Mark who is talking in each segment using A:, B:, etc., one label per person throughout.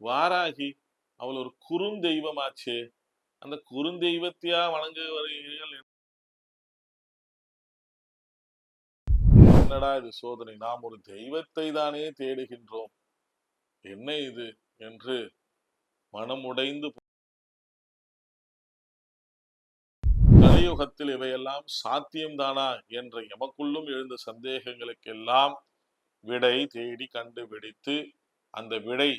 A: வாராகி அவள் ஒரு குறுந்தெய்வமாச்சே அந்த குறுந்தெய்வத்தையா வணங்க வருகிறீர்கள் என்னடா இது சோதனை? நாம் ஒரு தெய்வத்தை தானே தேடுகின்றோம். என்ன இது? என்று மனம் உடைந்து கலியுகத்தில் இவையெல்லாம் சாத்தியம்தானா? என்ற எமக்குள்ளும் எழுந்த சந்தேகங்களுக்கெல்லாம் விடை தேடி கண்டுபிடித்து அந்த விடை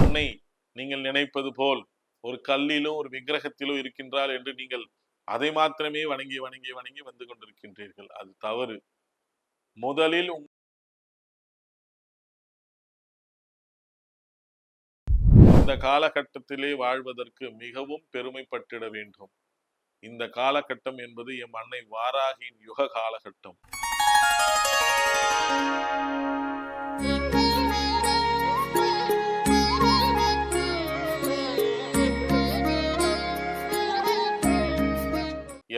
A: அன்னை நீங்கள் நினைப்பது போல் ஒரு கல்லிலும் ஒரு விக்கிரகத்திலும் இருக்கின்றாள் என்று நீங்கள் அதை மாத்திரமே வணங்கி வணங்கி வணங்கி வந்து கொண்டிருக்கின்றீர்கள். அது தவறு. முதலில் இந்த காலகட்டத்திலே வாழ்வதற்கு மிகவும் பெருமைப்பட்டிட வேண்டும். இந்த காலகட்டம் என்பது எம் அன்னை வாராகியின் யுக காலகட்டம்.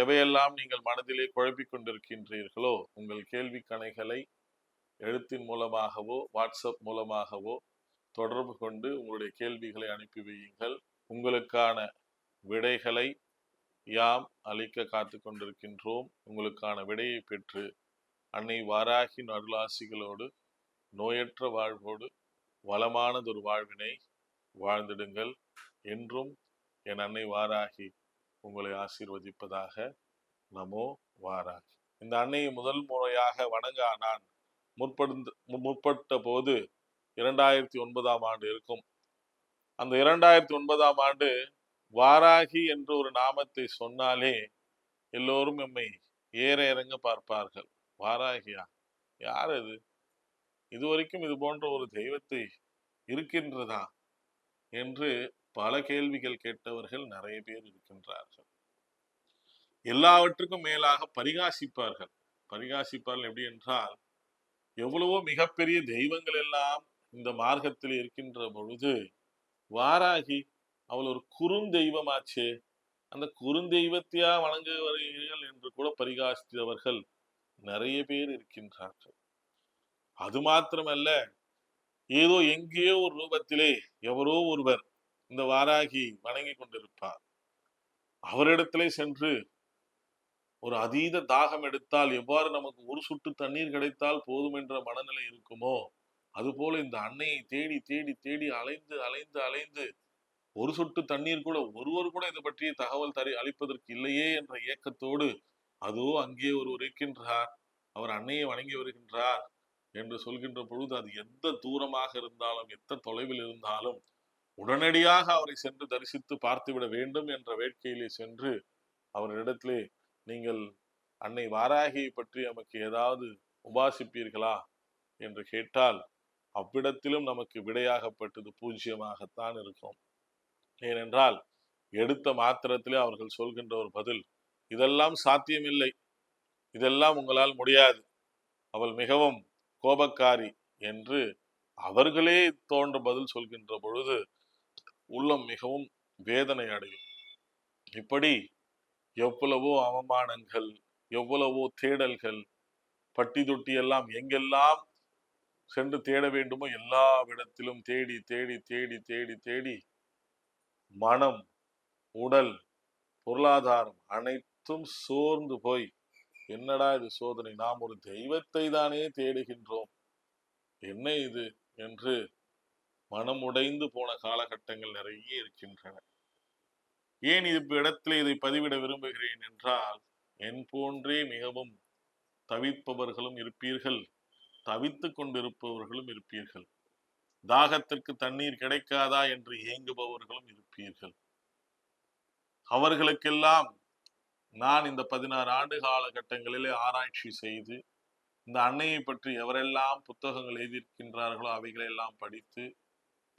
A: எவையெல்லாம் நீங்கள் மனதிலே குழப்பிக் கொண்டிருக்கின்றீர்களோ உங்கள் கேள்வி கணைகளை எழுத்தின் மூலமாகவோ வாட்ஸ்அப் மூலமாகவோ தொடர்பு கொண்டு உங்களுடைய கேள்விகளை அனுப்பி வையுங்கள். உங்களுக்கான விடைகளை யாம் அளிக்க காத்து கொண்டிருக்கின்றோம். உங்களுக்கான விடையை பெற்று அன்னை வாராகின் அருளாசிகளோடு நோயற்ற வாழ்வோடு வளமானதொரு வாழ்வினை வாழ்ந்திடுங்கள். என்றும் என் அன்னை வாராகி உங்களை ஆசீர்வதிப்பதாக நமோ வாராகி இந்த அன்னையை முதல் முறையாக வணங்க நான் முற்படுந்து முற்பட்ட போது இரண்டாயிரத்தி ஒன்பதாம் ஆண்டு இருக்கும். அந்த இரண்டாயிரத்தி ஒன்பதாம் ஆண்டு வாராகி என்ற ஒரு நாமத்தை சொன்னாலே எல்லோரும் எம்மை ஏற இறங்க பார்ப்பார்கள். வாராகியா? யார் அது? இதுவரைக்கும் இது போன்ற ஒரு தெய்வத்தை இருக்கின்றதா? என்று பல கேள்விகள் கேட்டவர்கள் நிறைய பேர் இருக்கின்றார்கள். எல்லாவற்றுக்கும் மேலாக பரிகாசிப்பார்கள். பரிகாசிப்பார்கள் எப்படி என்றால் எவ்வளவோ மிகப்பெரிய தெய்வங்கள் எல்லாம் இந்த மார்க்கத்தில் இருக்கின்ற பொழுது வாராகி அவள் ஒரு குறுந்தெய்வமாச்சே அந்த குறுந்தெய்வத்தையா வணங்க வருகிறீர்கள் என்று கூட பரிகாசித்தவர்கள் நிறைய பேர் இருக்கின்றார்கள். அது மாத்திரமல்ல ஏதோ எங்கேயோ ஒரு ரூபத்திலே எவரோ ஒருவர் இந்த வாராகி வணங்கி கொண்டிருப்பார். அவரிடத்திலே சென்று ஒரு அதீத தாகம் எடுத்தால் எவ்வாறு நமக்கு ஒரு சுட்டு தண்ணீர் கிடைத்தால் போதும் என்ற மனநிலை இருக்குமோ? அதுபோல இந்த அன்னையை தேடி தேடி தேடி அலைந்து அலைந்து அலைந்து ஒரு சொட்டு தண்ணீர் கூட ஒருவர் கூட இது பற்றிய தகவல் தரி அளிப்பதற்கு இல்லையே என்ற ஏக்கத்தோடு அதோ அங்கே ஒருவர் இருக்கின்றார். அவர் அன்னையை வணங்கி வருகின்றார் என்று சொல்கின்ற பொழுது அது எந்த தூரமாக இருந்தாலும் எத்த தொலைவில் இருந்தாலும் உடனடியாக அவரை சென்று தரிசித்து பார்த்துவிட வேண்டும் என்ற வேட்கையிலே சென்று அவரிடத்திலே நீங்கள் அன்னை வாராகியை பற்றி நமக்கு ஏதாவது உபாசிப்பீர்களா? என்று கேட்டால் அவ்விடத்திலும் நமக்கு விடையாகப்பட்டது பூஜ்ஜியமாகத்தான் இருக்கும். ஏனென்றால் எடுத்த மாத்திரத்திலே அவர்கள் சொல்கின்ற ஒரு பதில் இதெல்லாம் சாத்தியமில்லை. இதெல்லாம் உங்களால் முடியாது. அவள் மிகவும் கோபக்காரி என்று அவர்களே தோன்ற பதில் சொல்கின்ற பொழுது உள்ளம் மிகவும் வேதனை அடையும். இப்படி எவ்வளவோ அவமானங்கள் எவ்வளவோ தேடல்கள் பட்டி தொட்டி எல்லாம் எங்கெல்லாம் சென்று தேட வேண்டுமோ எல்லா இடத்திலும் தேடி தேடி தேடி தேடி தேடி மனம் உடல் பொருளாதாரம் அனைத்தும் சோர்ந்து போய் என்னடா இது சோதனை? நாம் ஒரு தெய்வத்தை தானே தேடுகின்றோம். என்ன இது? என்று மனம் உடைந்து போன காலகட்டங்கள் நிறைய இருக்கின்றன. ஏன் இது இடத்துல இதை பதிவிட விரும்புகிறேன் என்றால் என் போன்றே மிகவும் தவிப்பவர்களும் இருப்பீர்கள். தவித்துக் கொண்டிருப்பவர்களும் இருப்பீர்கள். தாகத்திற்கு தண்ணீர் கிடைக்காதா என்று ஏங்குபவர்களும் இருப்பீர்கள். அவர்களுக்கெல்லாம் நான் இந்த பதினாறு ஆண்டு காலகட்டங்களிலே ஆராய்ச்சி செய்து இந்த அன்னையை பற்றி எவரெல்லாம் புத்தகங்கள் எழுதியிருக்கின்றார்களோ அவைகளை எல்லாம் படித்து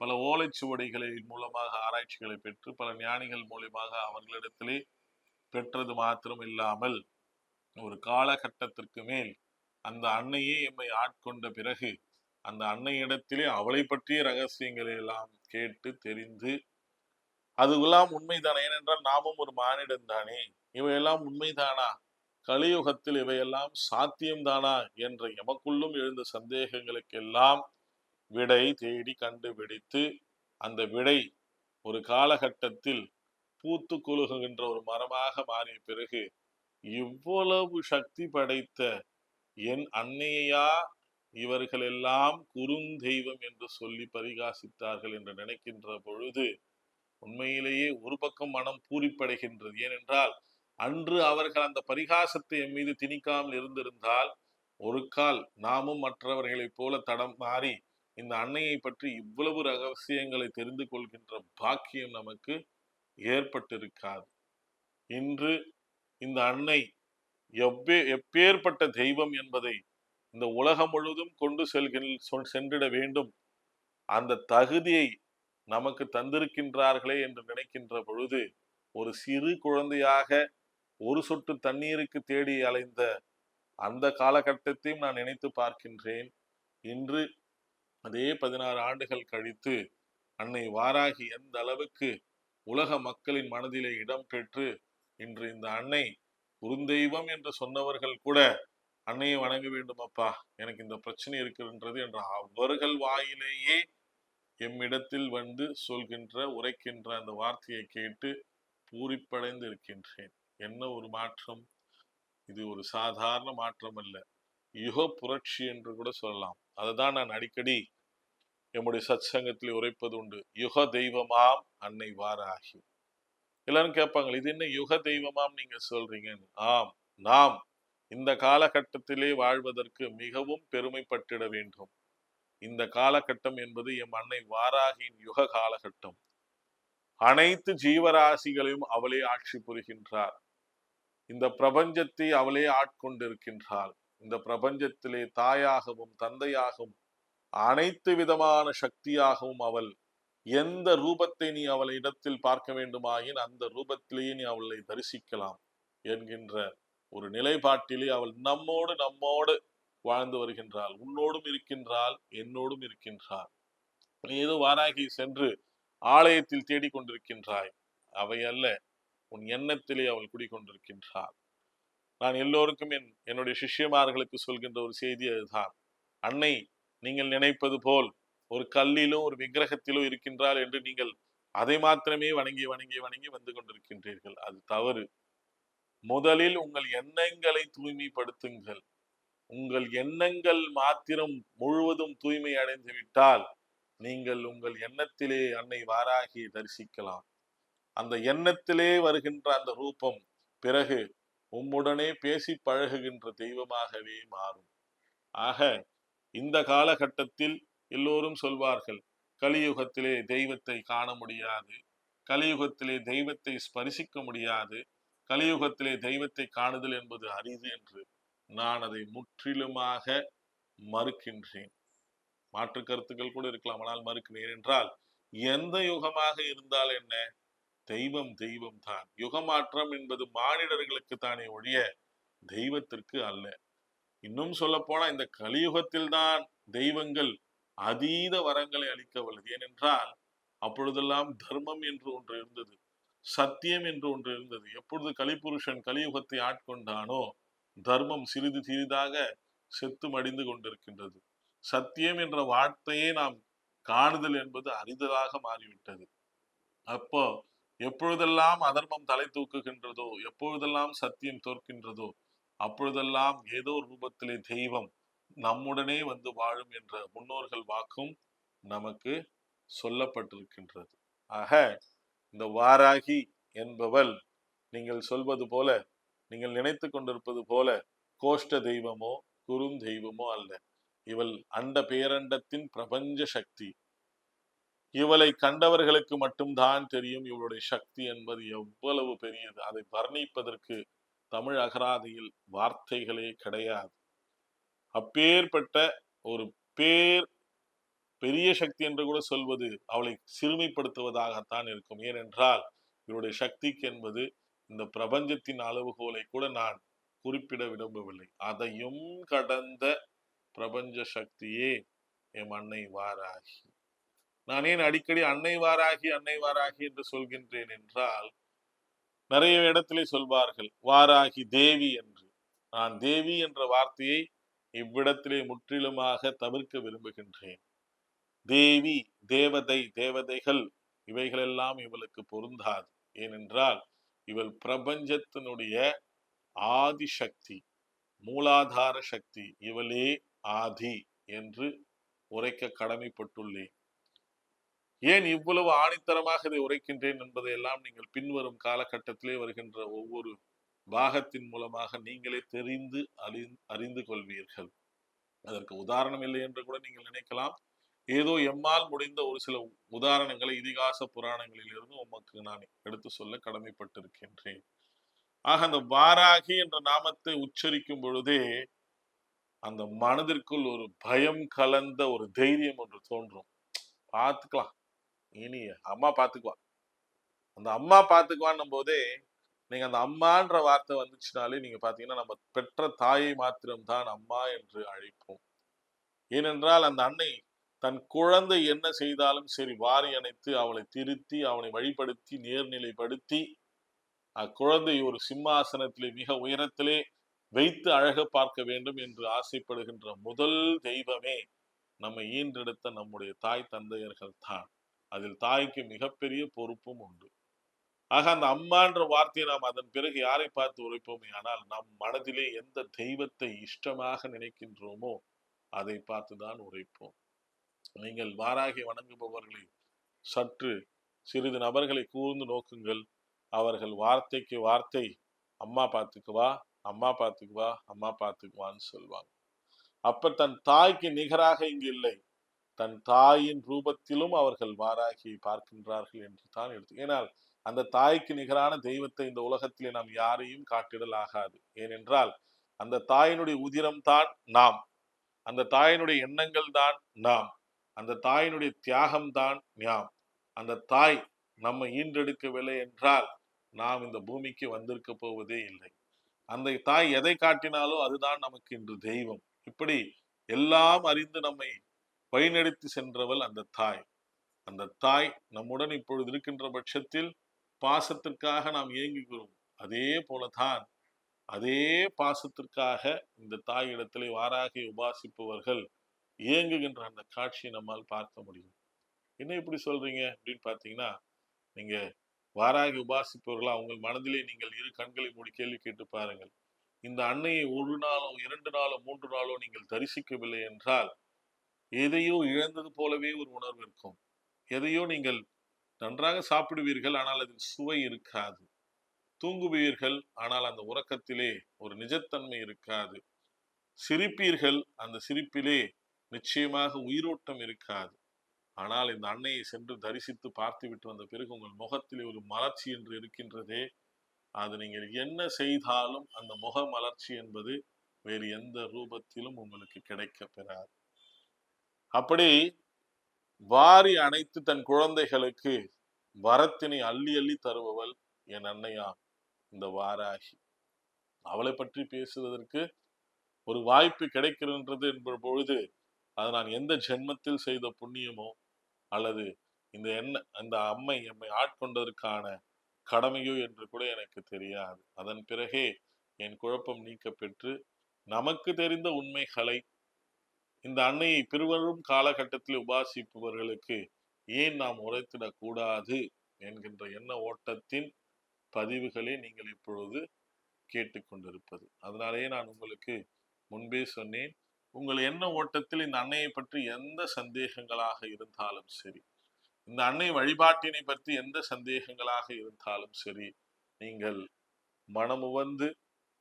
A: பல ஓலைச்சுவடிகளின் மூலமாக ஆராய்ச்சிகளை பெற்று பல ஞானிகள் மூலியமாக அவர்களிடத்திலே பெற்றது மாத்திரம் இல்லாமல் ஒரு காலகட்டத்திற்கு மேல் அந்த அன்னையே எம்மை ஆட்கொண்ட பிறகு அந்த அன்னையிடத்திலே அவளை பற்றிய ரகசியங்களை எல்லாம் கேட்டு தெரிந்து அதுவெல்லாம் உண்மைதானே? ஏனென்றால் நாமும் ஒரு மானிடன் தானே. இவையெல்லாம் உண்மைதானா? கலியுகத்தில் இவையெல்லாம் சாத்தியம்தானா? என்ற எமக்குள்ளும் எழுந்த சந்தேகங்களுக்கெல்லாம் விடை தேடி கண்டுபிடித்து அந்த விடை ஒரு காலகட்டத்தில் பூத்து கொழுகுகின்ற ஒரு மரமாக மாறிய பிறகு இவ்வளவு சக்தி படைத்த என் அன்னையா இவர்கள் எல்லாம் குறுந்தெய்வம் என்று சொல்லி பரிகாசித்தார்கள் என்று நினைக்கின்ற பொழுது உண்மையிலேயே ஒரு பக்கம் மனம் பூரிப்படைகின்றது. ஏனென்றால் அன்று அவர்கள் அந்த பரிகாசத்தை என் மீது திணிக்காமல் இருந்திருந்தால் ஒரு கால் நாமும் மற்றவர்களைப் போல தடம் மாறி இந்த அன்னையை பற்றி இவ்வளவு ரகசியங்களை தெரிந்து கொள்கின்ற பாக்கியம் நமக்கு ஏற்பட்டிருக்காது. இன்று இந்த அன்னை எவ்வே எப்பேற்பட்ட தெய்வம் என்பதை இந்த உலகம் முழுவதும் கொண்டு செல்கின்ற சென்றிட வேண்டும். அந்த தகுதியை நமக்கு தந்திருக்கின்றார்களே என்று நினைக்கின்ற பொழுது ஒரு சிறு குழந்தையாக ஒரு சொட்டு தண்ணீருக்கு தேடி அலைந்த அந்த காலகட்டத்தையும் நான் நினைத்து பார்க்கின்றேன். இன்று அதே பதினாறு ஆண்டுகள் கழித்து அன்னை வாராகி எந்த அளவுக்கு உலக மக்களின் மனதிலே இடம் பெற்று இன்று இந்த அன்னை குருந்தெய்வம் என்று சொன்னவர்கள் கூட அன்னையை வணங்க வேண்டும் அப்பா. எனக்கு இந்த பிரச்சனை இருக்கின்றது என்ற அவர்கள் வாயிலேயே எம்மிடத்தில் வந்து சொல்கின்ற உரைக்கின்ற அந்த வார்த்தையை கேட்டு பூரிப்படைந்து இருக்கின்றேன். என்ன ஒரு மாற்றம்? இது ஒரு சாதாரண மாற்றம் அல்ல யுக புரட்சி என்று கூட சொல்லலாம். அதுதான் நான் அடிக்கடி என்னுடைய சத் சங்கத்திலே உரைப்பது உண்டு. யுக தெய்வமாம் அன்னை வாராகி. எல்லாரும் கேட்பாங்க இது என்ன யுக தெய்வமாம் நீங்க சொல்றீங்கன்னு? ஆம் நாம் இந்த காலகட்டத்திலே வாழ்வதற்கு மிகவும் பெருமைப்பட்டிட வேண்டும். இந்த காலகட்டம் என்பது எம் அன்னை வாராகியின் யுக காலகட்டம். அனைத்து ஜீவராசிகளையும் அவளே ஆட்சி புரிகின்றார். இந்த பிரபஞ்சத்தை அவளே ஆட்கொண்டிருக்கின்றாள். இந்த பிரபஞ்சத்திலே தாயாகவும் தந்தையாகவும் அனைத்து விதமான சக்தியாகவும் அவள் எந்த ரூபத்தை நீ அவளை இடத்தில் பார்க்க வேண்டுமாயின் அந்த ரூபத்திலேயே நீ அவளை தரிசிக்கலாம் என்கின்ற ஒரு நிலைப்பாட்டிலே அவள் நம்மோடு நம்மோடு வாழ்ந்து வருகின்றாள். உன்னோடும் இருக்கின்றாள் என்னோடும் இருக்கின்றாள். நீ ஏதோ வாராகி சென்று ஆலயத்தில் தேடிக்கொண்டிருக்கின்றாய். அவை அல்ல உன் எண்ணத்திலே அவள் குடிக்கொண்டிருக்கின்றாள். நான் எல்லோருக்கும் என் என்னுடைய சிஷ்யமார்களுக்கு சொல்கின்ற ஒரு செய்தி அதுதான். அன்னை நீங்கள் நினைப்பது போல் ஒரு கல்லிலோ ஒரு விக்கிரகத்திலோ இருக்கின்றாள் என்று நீங்கள் அதை மாத்திரமே வணங்கி வணங்கி வணங்கி வந்து கொண்டிருக்கின்றீர்கள். அது தவறு. முதலில் உங்கள் எண்ணங்களை தூய்மைப்படுத்துங்கள். உங்கள் எண்ணங்கள் மாத்திரம் முழுவதும் தூய்மை அடைந்து விட்டால் நீங்கள் உங்கள் எண்ணத்திலே அன்னை வாராகி தரிசிக்கலாம். அந்த எண்ணத்திலே வருகின்ற அந்த ரூபம் பிறகு உம்முடனே பேசி பழகுகின்ற தெய்வமாகவே மாறும். ஆக இந்த காலகட்டத்தில் எல்லோரும் சொல்வார்கள் கலியுகத்திலே தெய்வத்தை காண முடியாது கலியுகத்திலே தெய்வத்தை ஸ்பரிசிக்க முடியாது கலியுகத்திலே தெய்வத்தை காணுதல் என்பது அரிது என்று நான் அதை முற்றிலுமாக மறுக்கின்றேன். மாற்று கருத்துக்கள் கூட இருக்கலாம் ஆனால் மறுக்கிறேன் என்றால் எந்த யுகமாக இருந்தால் என்ன? தெய்வம் தெய்வம் தான். யுகமாற்றம் என்பது மானிடர்களுக்கு தானே ஒழிய தெய்வத்திற்கு அல்ல. இன்னும் சொல்ல போனா இந்த கலியுகத்தில் தான் தெய்வங்கள் அதீத வரங்களை அளிக்க வல்லது. ஏனென்றால் அப்பொழுதெல்லாம் தர்மம் என்று ஒன்று இருந்தது சத்தியம் என்று ஒன்று இருந்தது. எப்பொழுது கலிபுருஷன் கலியுகத்தை ஆட்கொண்டானோ தர்மம் சிறிது சிறிதாக செத்து மடிந்து கொண்டிருக்கின்றது. சத்தியம் என்ற வார்த்தையே நாம் காணுதல் என்பது அரிதலாக மாறிவிட்டது. அப்போ எப்பொழுதெல்லாம் அதர்மம் தலை தூக்குகின்றதோ எப்பொழுதெல்லாம் சத்தியம் தோற்கின்றதோ அப்பொழுதெல்லாம் ஏதோ ரூபத்திலே தெய்வம் நம்முடனே வந்து வாழும் என்ற முன்னோர்கள் வாக்கும் நமக்கு சொல்லப்பட்டிருக்கின்றது. ஆக இந்த வாராகி என்பவள் நீங்கள் சொல்வது போல நீங்கள் நினைத்து கொண்டிருப்பது போல கோஷ்ட தெய்வமோ குறுந்தெய்வமோ அல்ல. இவள் அண்ட பேரண்டத்தின் பிரபஞ்ச சக்தி. இவளை கண்டவர்களுக்கு மட்டும்தான் தெரியும் இவளுடைய சக்தி என்பது எவ்வளவு பெரியது. அதை வர்ணிப்பதற்கு தமிழ் அகராதியில் வார்த்தைகளே கிடையாது. அப்பேற்பட்ட ஒரு பேர் பெரிய சக்தி என்று கூட சொல்வது அவளை சிறுமைப்படுத்துவதாகத்தான் இருக்கும். ஏனென்றால் இவருடைய சக்திக்கு என்பது இந்த பிரபஞ்சத்தின் அளவுகோலை கூட நான் குறிப்பிட விரும்பவில்லை. அதையும் கடந்த பிரபஞ்ச சக்தியே எம் அன்னை வாராகி. நான் ஏன் அடிக்கடி அன்னை வாராகி அன்னை வாராகி என்று சொல்கின்றேன் என்றால் நிறைய இடத்திலே சொல்வார்கள் வாராகி தேவி என்று. நான் தேவி என்ற வார்த்தையை இவ்விடத்திலே முற்றிலுமாக தவிர்க்க விரும்புகின்றேன். தேவி தேவதை தேவதைகள் இவைகளெல்லாம் இவளுக்கு பொருந்தாது. ஏனென்றால் இவள் பிரபஞ்சத்தினுடைய ஆதிசக்தி மூலாதார சக்தி இவளே ஆதி என்று உரைக்க கடமைப்பட்டுள்ளேன். ஏன் இவ்வளவு ஆணித்தரமாக இதை உரைக்கின்றேன் என்பதை எல்லாம் நீங்கள் பின்வரும் காலகட்டத்திலே வருகின்ற ஒவ்வொரு பாகத்தின் மூலமாக நீங்களே தெரிந்து அறி அறிந்து கொள்வீர்கள். அதற்கு உதாரணம் இல்லை என்று கூட நீங்கள் நினைக்கலாம். ஏதோ எம்மால் முடிந்த ஒரு சில உதாரணங்களை இதிகாச புராணங்களில் இருந்து உமக்கு நான் எடுத்து சொல்ல கடமைப்பட்டிருக்கின்றேன். ஆக அந்த வாராகி என்ற நாமத்தை உச்சரிக்கும் பொழுதே அந்த மனதிற்குள் ஒரு பயம் கலந்த ஒரு தைரியம் ஒன்று தோன்றும். பார்த்துக்கலாம். இனி அம்மா பார்த்துக்குவா அந்த அம்மா பார்த்துக்குவான்னும் போதே நீங்க அந்த அம்மான்ற வார்த்தை வந்துச்சுனாலே நீங்க பாத்தீங்கன்னா நம்ம பெற்ற தாயை மாத்திரம்தான் அம்மா என்று அழைப்போம். ஏனென்றால் அந்த அன்னை தன் குழந்தை என்ன செய்தாலும் சரி வாரி அணைத்து அவளை திருத்தி அவனை வழிபடுத்தி நேர்நிலைப்படுத்தி அக்குழந்தை ஒரு சிம்மாசனத்திலே மிக உயரத்திலே வைத்து அழக பார்க்க வேண்டும் என்று ஆசைப்படுகின்ற முதல் தெய்வமே நம்மை ஈன்றெடுத்த நம்முடைய தாய் தந்தையர்கள் தான். அதில் தாய்க்கு மிகப்பெரிய பொறுப்பும் உண்டு. ஆக அந்த அம்மான்ற வார்த்தையை நாம் அதன் பிறகு யாரை பார்த்து உரைப்போமே? ஆனால் நம் மனதிலே எந்த தெய்வத்தை இஷ்டமாக நினைக்கின்றோமோ அதை பார்த்துதான் உரைப்போம். நீங்கள் வாராகி வணங்குபவர்களை சற்று சிறிது நபர்களை கூர்ந்து நோக்குங்கள். அவர்கள் வார்த்தைக்கு வார்த்தை அம்மா பார்த்துக்குவா அம்மா பார்த்துக்குவா அம்மா பார்த்துக்குவான்னு சொல்லுவாங்க அப்ப தன் தாய்க்கு நிகராக இங்கு இல்லை. தன் தாயின் ரூபத்திலும் அவர்கள் வாராகி பார்க்கின்றார்கள் என்று தான் எடுத்து ஏனால் அந்த தாய்க்கு நிகரான தெய்வத்தை இந்த உலகத்திலே நாம் யாரையும் காட்டிடல் ஆகாது. ஏனென்றால் அந்த தாயினுடைய உதிரம் தான் நாம். அந்த தாயினுடைய எண்ணங்கள் தான் நாம். அந்த தாயினுடைய தியாகம் தான் ஞாம் அந்த தாய் நம்ம ஈன்றெடுக்கவில்லை என்றால் நாம் இந்த பூமிக்கு வந்திருக்க போவதே இல்லை. அந்த தாய் எதை காட்டினாலோ அதுதான் நமக்கு இன்று தெய்வம். இப்படி எல்லாம் அறிந்து நம்மை வழிநடத்தி சென்றவள் அந்த தாய். அந்த தாய் நம்முடன் இப்பொழுது இருக்கின்ற பட்சத்தில் பாசத்திற்காக நாம் ஏங்குகிறோம் அதே போலதான் அதே பாசத்திற்காக இந்த தாய் இடத்திலே வாராகி உபாசிப்பவர்கள் இயங்குகின்ற அந்த காட்சியை நம்மால் பார்க்க முடியும். என்ன இப்படி சொல்றீங்க அப்படின்னு பார்த்தீங்கன்னா நீங்க வாராகி உபாசிப்பவர்களா உங்கள் மனதிலே நீங்கள் இரு கண்களை மூடி கேள்வி கேட்டு பாருங்கள். இந்த அன்னையை ஒரு நாளோ இரண்டு நாளோ மூன்று நாளோ நீங்கள் தரிசிக்கவில்லை என்றால் எதையோ இழந்தது போலவே ஒரு உணர்வு இருக்கும். எதையோ நீங்கள் நன்றாக சாப்பிடுவீர்கள் ஆனால் அதில் சுவை இருக்காது. தூங்குவீர்கள் ஆனால் அந்த உறக்கத்திலே ஒரு நிஜத்தன்மை இருக்காது. சிரிப்பீர்கள் அந்த சிரிப்பிலே நிச்சயமாக உயிரோட்டம் இருக்காது. ஆனால் இந்த அன்னையை சென்று தரிசித்து பார்த்து விட்டு வந்த பிறகு உங்கள் முகத்திலே ஒரு மலர்ச்சி என்று இருக்கின்றதே அது நீங்கள் என்ன செய்தாலும் அந்த முக மலர்ச்சி என்பது வேறு எந்த ரூபத்திலும் உங்களுக்கு கிடைக்க பெறாது. அப்படி வாரி அணைத்து தன் குழந்தைகளுக்கு வரத்தினை அள்ளி அள்ளி தருபவள் என் அன்னையா இந்த வாராகி. அவளை பற்றி பேசுவதற்கு ஒரு வாய்ப்பு கிடைக்கின்றது என்ப பொழுது அது நான் எந்த ஜென்மத்தில் செய்த புண்ணியமோ அல்லது இந்த என்ன அந்த அம்மை எம்மை ஆட்கொண்டதற்கான கடமையோ என்று கூட எனக்கு தெரியாது. அதன் பிறகே என் குழப்பம் நீக்க பெற்று நமக்கு தெரிந்த உண்மைகளை இந்த அன்னையை பிறுவரும் காலகட்டத்தில் உபாசிப்பவர்களுக்கு ஏன் நாம் உரைத்திடக்கூடாது என்கின்ற எண்ண ஓட்டத்தின் பதிவுகளே நீங்கள் இப்பொழுது கேட்டுக்கொண்டிருப்பது. அதனாலேயே நான் உங்களுக்கு முன்பே சொன்னேன் உங்கள் எண்ண ஓட்டத்தில் இந்த அன்னையை பற்றி எந்த சந்தேகங்களாக இருந்தாலும் சரி இந்த அன்னை வழிபாட்டினை பற்றி எந்த சந்தேகங்களாக இருந்தாலும் சரி நீங்கள் மனமுவந்து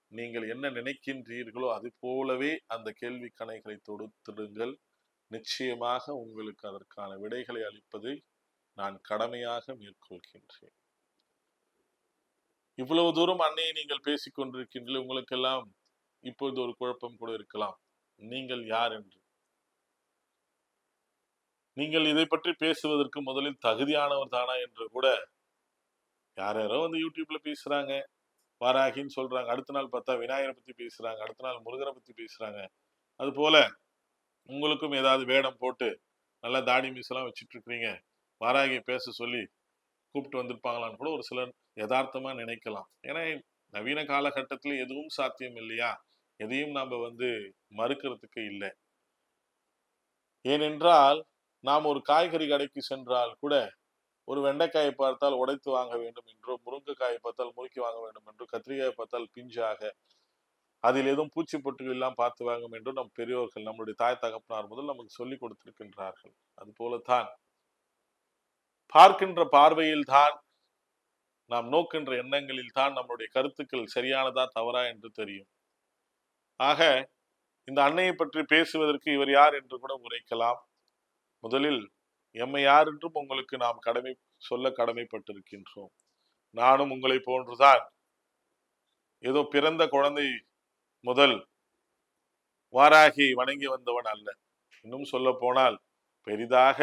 A: நீங்கள் என்ன நினைக்கின்றீர்களோ அது போலவே அந்த கேள்வி கணைகளை தொடுத்திடுங்கள். நிச்சயமாக உங்களுக்கு அதற்கான விடைகளை அளிப்பதை நான் கடமையாக மேற்கொள்கின்றேன். இவ்வளவு தூரம் அன்னையை நீங்கள் பேசிக் உங்களுக்கெல்லாம் இப்பொழுது ஒரு குழப்பம் கூட இருக்கலாம். நீங்கள் யார் என்று? நீங்கள் இதை பற்றி பேசுவதற்கு முதலில் தகுதியானவர் தானா என்று கூட யார் யாரோ வந்து யூடியூப்ல பேசுறாங்க. வாராகின்னு சொல்றாங்க. அடுத்த நாள் பார்த்தா விநாயகரை பத்தி பேசுறாங்க. அடுத்த நாள் முருகரை பத்தி பேசுறாங்க. அது போல உங்களுக்கும் ஏதாவது வேடம் போட்டு நல்லா தாடி மீசெல்லாம் வச்சுட்டு இருக்கிறீங்க வாராகியை பேச சொல்லி கூப்பிட்டு வந்திருப்பாங்களான்னு கூட ஒரு சிலர் யதார்த்தமா நினைக்கலாம். ஏன்னா நவீன காலகட்டத்தில் எதுவும் சாத்தியம் இல்லையா? எதையும் நாம வந்து மறுக்கிறதுக்கு இல்லை. ஏனென்றால் நாம் ஒரு காய்கறி கடைக்கு சென்றால் கூட ஒரு வெண்டைக்காயை பார்த்தால் உடைத்து வாங்க வேண்டும் என்றும் முருங்கைக்காயை பார்த்தால் முறுக்கி வாங்க வேண்டும் என்றும் கத்திரிக்காயை பார்த்தால் பிஞ்சாக அதில் எதுவும் பூச்சி பொட்டுகள் எல்லாம் பார்த்து வாங்கும் என்றும் நம் பெரியோர்கள் நம்முடைய தாய் தகப்பனார் முதல் நமக்கு சொல்லிக் கொடுத்திருக்கின்றார்கள். அது போலத்தான். பார்க்கின்ற பார்வையில் தான் நாம் நோக்கின்ற எண்ணங்களில் தான் நம்முடைய கருத்துக்கள் சரியானதா தவறா என்று தெரியும். ஆக இந்த அன்னையை பற்றி பேசுவதற்கு இவர் யார் என்று கூட உரைக்கலாம். முதலில் எம்மை யார் என்றும் உங்களுக்கு நாம் கடமை சொல்ல கடமைப்பட்டிருக்கின்றோம். நானும் உங்களை போன்றுதான். ஏதோ பிறந்த குழந்தை முதல் வாராகி வணங்கி வந்தவன் அல்ல. இன்னும் சொல்ல போனால் பெரிதாக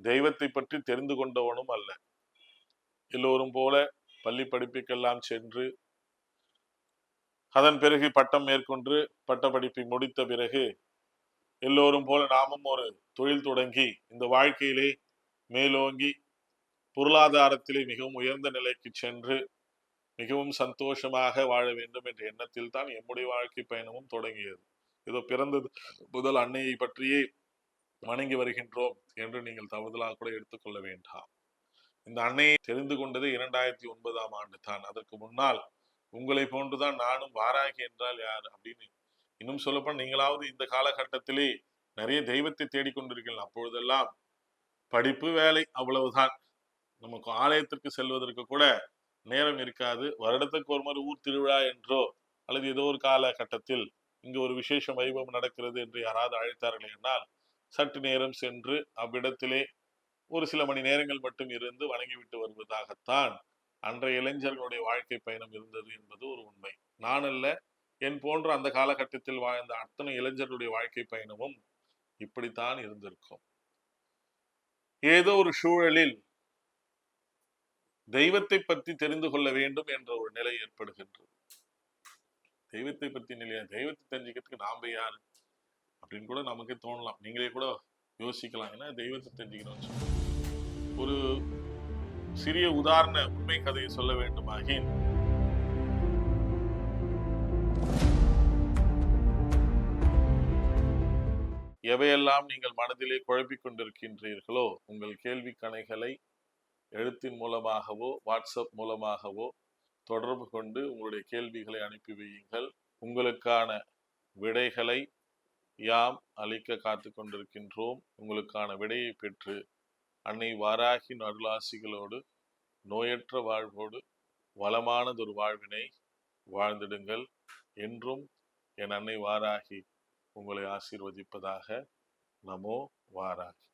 A: தெய்வத்தை பற்றி தெரிந்து கொண்டவனும் அல்ல. எல்லோரும் போல பள்ளி படிப்புக்கெல்லாம் சென்று அதன் பிறகு பட்டம் மேற்கொண்டு பட்ட படிப்பை முடித்த பிறகு எல்லோரும் போல நாமும் ஒரு தொழில் தொடங்கி இந்த வாழ்க்கையிலே மேலோங்கி பொருளாதாரத்திலே மிகவும் உயர்ந்த நிலைக்கு சென்று மிகவும் சந்தோஷமாக வாழ வேண்டும் என்ற எண்ணத்தில் தான் எம்முடைய வாழ்க்கை பயணமும் தொடங்கியது. ஏதோ பிறந்தது முதல் அன்னையை பற்றியே வணங்கி வருகின்றோம் என்று நீங்கள் தவறுதலாக கூட எடுத்துக்கொள்ள வேண்டாம். இந்த அன்னையை தெரிந்து கொண்டது இரண்டாயிரத்தி ஒன்பதாம் ஆண்டு தான். அதற்கு முன்னால் உங்களை போன்றுதான் நானும் வாராகி என்றால் யார்? அப்படின்னு இன்னும் சொல்லப்போனால் நீங்களாவது இந்த காலகட்டத்திலே நிறைய தெய்வத்தை தேடிக்கொண்டிருக்கலாம். அப்பொழுதெல்லாம் படிப்பு வேலை அவ்வளவுதான். நமக்கு ஆலயத்திற்கு செல்வதற்கு கூட நேரம் இருக்காது. வருடத்துக்கு ஒரு மாதிரி ஊர் திருவிழா என்றோ அல்லது ஏதோ ஒரு காலகட்டத்தில் இங்கு ஒரு விசேஷ வைபவம் நடக்கிறது என்று யாராவது அழைத்தார்கள் என்றால் சற்று நேரம் சென்று அவ்விடத்திலே ஒரு சில மணி நேரங்கள் மட்டும் இருந்து வணங்கிவிட்டு வருவதாகத்தான் அன்றைய இளைஞர்களுடைய வாழ்க்கை பயணம் இருந்தது என்பது ஒரு உண்மை. நான் அல்ல என் போன்ற அந்த காலகட்டத்தில் வாழ்ந்த அத்தனை இளைஞர்களுடைய வாழ்க்கை பயணமும் இப்படித்தான் இருந்திருக்கும். ஏதோ ஒரு சூழலில் தெய்வத்தை பற்றி தெரிந்து கொள்ள வேண்டும் என்ற ஒரு நிலை ஏற்படுகின்றது. தெய்வத்தை பத்தி நிலையா தெய்வத்தை தெரிஞ்சுக்கிறதுக்கு நாம யார்? அப்படின்னு கூட நமக்கே தோணலாம். நீங்களே கூட யோசிக்கலாம். ஏன்னா தெய்வத்தை தெரிஞ்சுக்கணும்னு ஒரு சிறிய உதாரண உண்மை கதையை சொல்ல வேண்டுமாகின் எவையெல்லாம் நீங்கள் மனதிலே குழப்பிக் கொண்டிருக்கின்றீர்களோ உங்கள் கேள்வி கணைகளை எழுத்தின் மூலமாகவோ வாட்ஸ்அப் மூலமாகவோ தொடர்பு கொண்டு உங்களுடைய கேள்விகளை அனுப்பி வையுங்கள். உங்களுக்கான விடைகளை யாம் அளிக்க காத்து கொண்டிருக்கின்றோம். உங்களுக்கான விடையை பெற்று அன்னை வாராகின் அருளாசிகளோடு நோயற்ற வாழ்வோடு வளமானதொரு வாழ்வினை வாழ்ந்திடுங்கள். என்றும் என் அன்னை வாராகி உங்களை ஆசீர்வதிப்பதாக நமோ வாராகி.